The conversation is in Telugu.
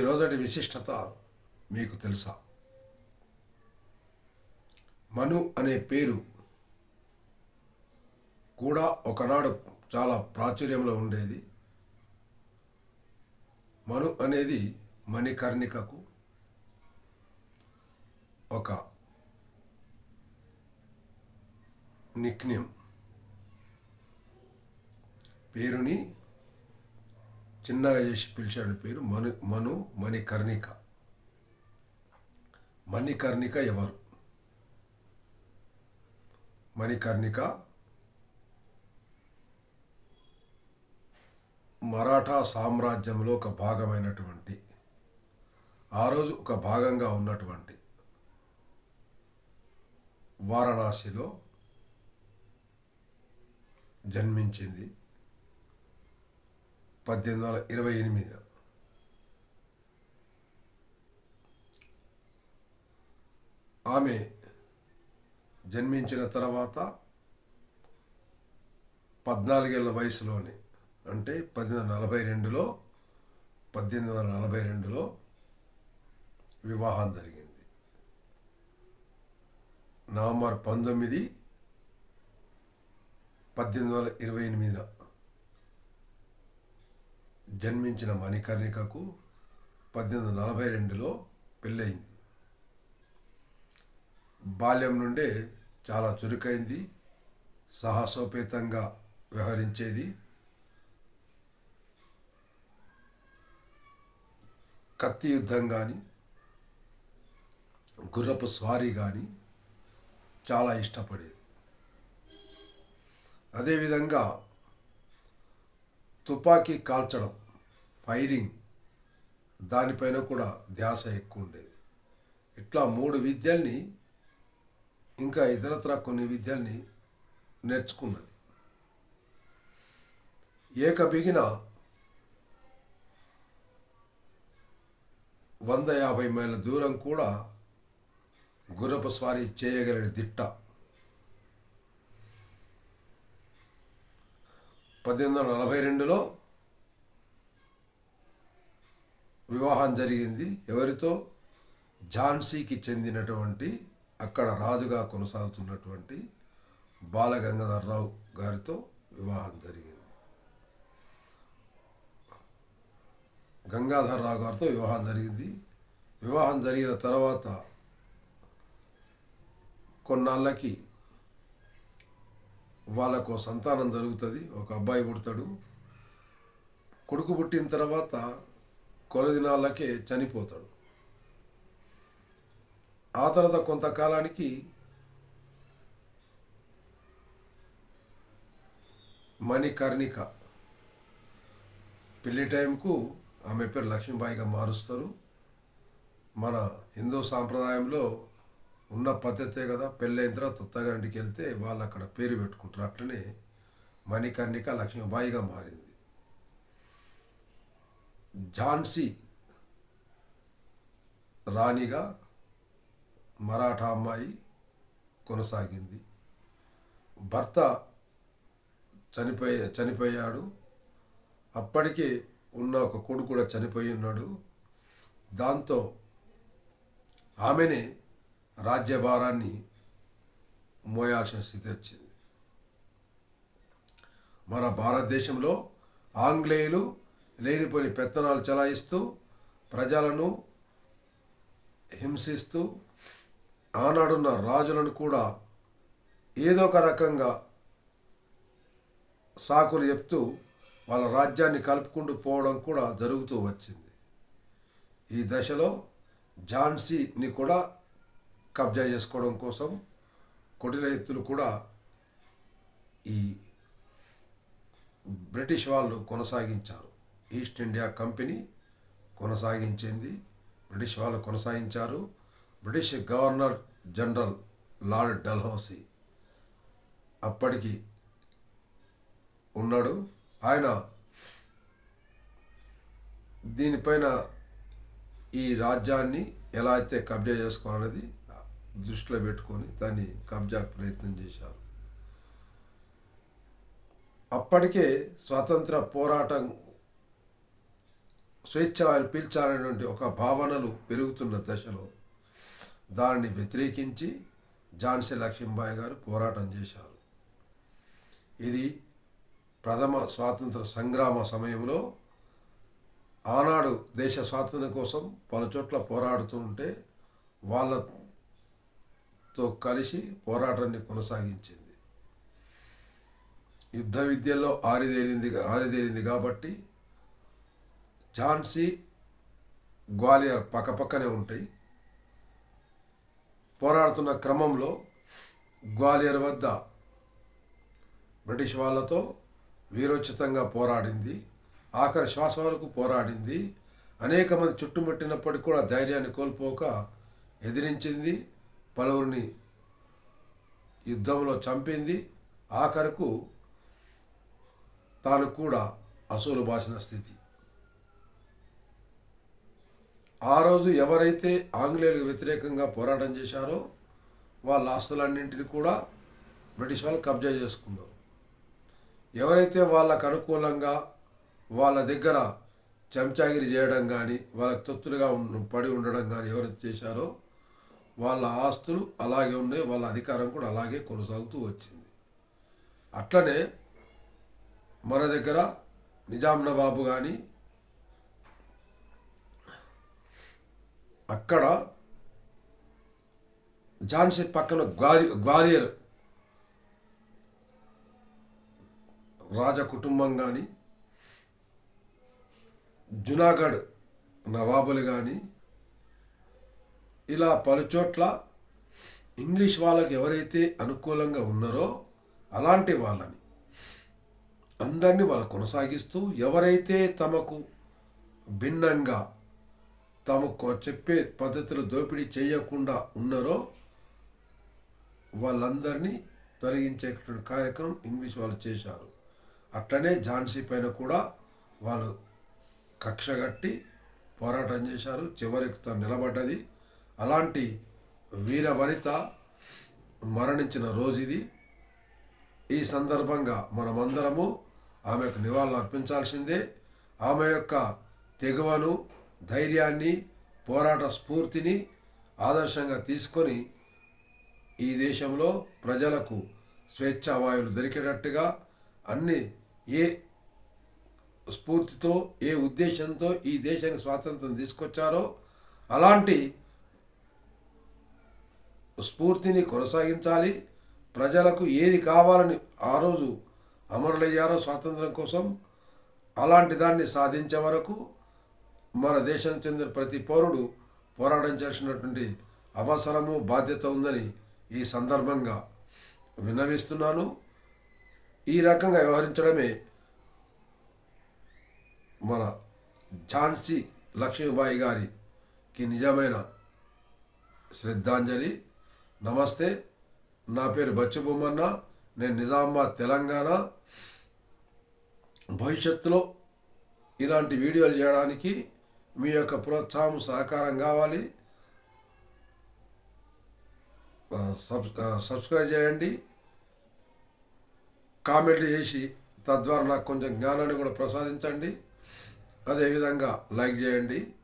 ఈరోజటి విశిష్టత మీకు తెలుసా? మను అనే పేరు కూడా ఒకనాడు చాలా ప్రాచుర్యంలో ఉండేది. మను అనేది మణికర్ణికకు ఒక నిక్నేమ్. పేరుని చిన్నగా చేసి పిలిచాడు పేరు మను మను మణికర్ణిక. మణికర్ణిక ఎవరు? మణికర్ణిక మరాఠా సామ్రాజ్యంలో ఒక భాగమైనటువంటి ఆ రోజు ఒక భాగంగా ఉన్నటువంటి వారణాసిలో జన్మించింది. పద్దెనిమిది వందల ఇరవై ఎనిమిది. ఆమె జన్మించిన తర్వాత పద్నాలుగేళ్ళ వయసులోనే అంటే పద్దెనిమిది వందల నలభై రెండులో పద్దెనిమిది వందల నలభై రెండులో వివాహం జరిగింది. నవంబర్ పంతొమ్మిది పద్దెనిమిది వందల ఇరవై ఎనిమిదిన జన్మించిన మణికర్ణికకు పద్దెనిమిది వందల నలభై రెండులో పెళ్ళయింది. బాల్యం నుండే చాలా చురుకైంది సాహసోపేతంగా వ్యవహరించేది. కత్తి యుద్ధం కానీ గుర్రపు స్వారీ కానీ చాలా ఇష్టపడేది. అదేవిధంగా తుపాకీ కాల్చడం ఫైరింగ్ దానిపైన కూడా ధ్యాస ఎక్కువ ఉండేది ఇట్లా మూడు విద్యల్ని ఇంకా ఇతరత్ర కొన్ని విద్యల్ని నేర్చుకున్నది. ఏకబిగిన వంద యాభై మైళ్ళ దూరం కూడా గుర్రపు స్వారీ చేయగలిగిన దిట్ట. పద్దెనిమిది వందల నలభై రెండులో వివాహం జరిగింది. ఎవరితో? ఝాన్సీకి చెందినటువంటి అక్కడ రాజుగా కొనసాగుతున్నటువంటి బాలగంగాధరరావు గారితో వివాహం జరిగింది. గంగాధరరావు గారితో వివాహం జరిగింది. వివాహం జరిగిన తర్వాత కొన్నాళ్ళకి వాళ్ళకు సంతానం జరుగుతుంది. ఒక అబ్బాయి పుడతాడు. కొడుకు పుట్టిన తర్వాత కొల చనిపోతాడు. ఆ తర్వాత కొంతకాలానికి మణికర్ణిక పెళ్ళి టైంకు ఆమె పేరు లక్ష్మీబాయిగా మారుస్తారు. మన హిందూ సాంప్రదాయంలో ఉన్న పద్ధతే కదా పెళ్ళైన తర్వాత తత్తగారింటికి వెళ్తే వాళ్ళు అక్కడ పేరు పెట్టుకుంటారు. అట్లనే మణికర్ణిక లక్ష్మీబాయిగా మారింది. ఝాన్సీ రాణిగా మరాఠా అమ్మాయి కొనసాగింది. భర్త చనిపోయి చనిపోయాడు. అప్పటికే ఉన్న ఒక కొడుకు కూడా చనిపోయి ఉన్నాడు. దాంతో ఆమెనే రాజ్యభారాన్ని మోయాల్సిన స్థితి వచ్చింది. మన భారతదేశంలో ఆంగ్లేయులు లేనిపోని పెత్తనాలు చలాయిస్తూ ప్రజలను హింసిస్తూ ఆనాడున్న రాజులను కూడా ఏదో ఒక రకంగా సాకులు చెప్తూ వాళ్ళ రాజ్యాన్ని కలుపుకుంటూ పోవడం కూడా జరుగుతూ వచ్చింది. ఈ దశలో ఝాన్సీని కూడా కబ్జా చేసుకోవడం కోసం కుటిల ఎత్తులు కూడా ఈ బ్రిటిష్ వాళ్ళు కొనసాగించారు. ఈస్ట్ ఇండియా కంపెనీ కొనసాగించింది. బ్రిటిష్ వాళ్ళు కొనసాగించారు. British Governor General Lord Dalhousie అప్పటికి ఉన్నాడు. ఆయన దీనిపైన ఈ రాజ్యాన్ని ఎలా అయితే కబ్జా చేసుకోవాలనేది దృష్టిలో పెట్టుకొని దాన్ని కబ్జా ప్రయత్నం చేశారు. అప్పటికే స్వాతంత్ర పోరాటం స్వేచ్ఛ వారు పీల్చాలనేటువంటి ఒక భావనలు పెరుగుతున్న దశలో దాన్ని వ్యతిరేకించి ఝాన్సీ లక్ష్మీబాయి గారు పోరాటం చేశారు. ఇది ప్రథమ స్వాతంత్ర సంగ్రామ సమయంలో ఆనాడు దేశ స్వాతంత్ర్యం కోసం పలు చోట్ల పోరాడుతుంటే వాళ్ళతో కలిసి పోరాటాన్ని కొనసాగించింది. యుద్ధ విద్యలో ఆరిదేరింది ఆరిదేరింది కాబట్టి ఝాన్సీ గ్వాలియర్ పక్కపక్కనే ఉంటాయి. పోరాడుతున్న క్రమంలో గ్వాలియర్ వద్ద బ్రిటిష్ వాళ్ళతో వీరోచితంగా పోరాడింది. ఆఖరి శ్వాస వరకు పోరాడింది. అనేక మంది చుట్టుముట్టినప్పటికీ కూడా ధైర్యాన్ని కోల్పోక ఎదిరించింది. పలువురిని యుద్ధంలో చంపింది. ఆఖరకు తాను కూడా అసూలు బాసిన స్థితి. ఆ రోజు ఎవరైతే ఆంగ్లేయులకు వ్యతిరేకంగా పోరాటం చేశారో వాళ్ళ ఆస్తులన్నింటినీ కూడా బ్రిటిష్ వాళ్ళు కబ్జా చేసుకున్నారు. ఎవరైతే వాళ్ళకు అనుకూలంగా వాళ్ళ దగ్గర చెంచాగిరి చేయడం కానీ వాళ్ళకి తొత్తులుగా పడి ఉండడం కానీ ఎవరైతే చేశారో వాళ్ళ ఆస్తులు అలాగే ఉన్నాయి వాళ్ళ అధికారం కూడా అలాగే కొనసాగుతూ వచ్చింది. అట్లనే మన దగ్గర నిజాం నవాబు కానీ అక్కడ ఝాన్సీ పక్కన గ్వాలి గ్వాలియర్ రాజ కుటుంబం కానీ జునాగఢ్ నవాబులు కానీ ఇలా పలుచోట్ల ఇంగ్లీష్ వాళ్ళకి ఎవరైతే అనుకూలంగా ఉన్నారో అలాంటి వాళ్ళని అందరినీ వాళ్ళు కొనసాగిస్తూ ఎవరైతే తమకు భిన్నంగా తమకు చెప్పే పద్ధతులు దోపిడీ చేయకుండా ఉన్నారో వాళ్ళందరినీ తొలగించేటువంటి కార్యక్రమం ఇంగ్లీష్ వాళ్ళు చేశారు. అట్లనే ఝాన్సీ పైన కూడా వాళ్ళు కక్షగట్టి పోరాటం చేశారు. చివరికి తను నిలబడ్డది. అలాంటి వీర వనిత మరణించిన రోజు ఇది ఈ సందర్భంగా మనమందరము ఆమెకు నివాళులు అర్పించాల్సిందే ఆమె యొక్క తెగువను ధైర్యాన్ని పోరాట స్ఫూర్తిని ఆదర్శంగా తీసుకొని ఈ దేశంలో ప్రజలకు స్వేచ్ఛావాయువులు దొరికేటట్టుగా అన్ని ఏ స్ఫూర్తితో ఏ ఉద్దేశంతో ఈ దేశానికి స్వాతంత్రం తీసుకొచ్చారో అలాంటి స్ఫూర్తిని కొనసాగించాలి. ప్రజలకు ఏది కావాలని ఆ రోజు అమరులయ్యారో స్వాతంత్రం కోసం అలాంటి దాన్ని సాధించే వరకు మన దేశం చెందిన ప్రతి పౌరుడు పోరాటం చేసినటువంటి అవసరము బాధ్యత ఉందని ఈ సందర్భంగా విన్నవిస్తున్నాను. ఈ రకంగా వ్యవహరించడమే మన ఝాన్సీ లక్ష్మీబాయి గారికి నిజమైన శ్రద్ధాంజలి. నమస్తే నా పేరు బచ్చబొమ్మన్న నేను నిజామాబాద్ తెలంగాణ. భవిష్యత్తులో ఇలాంటి వీడియోలు చేయడానికి మీ యొక్క ప్రోత్సాహం సహకారం కావాలి. సబ్ సబ్స్క్రైబ్ చేయండి. కామెంట్లు చేసి తద్వారా నాకు కొంచెం జ్ఞానాన్ని కూడా ప్రసాదించండి. అదేవిధంగా లైక్ చేయండి.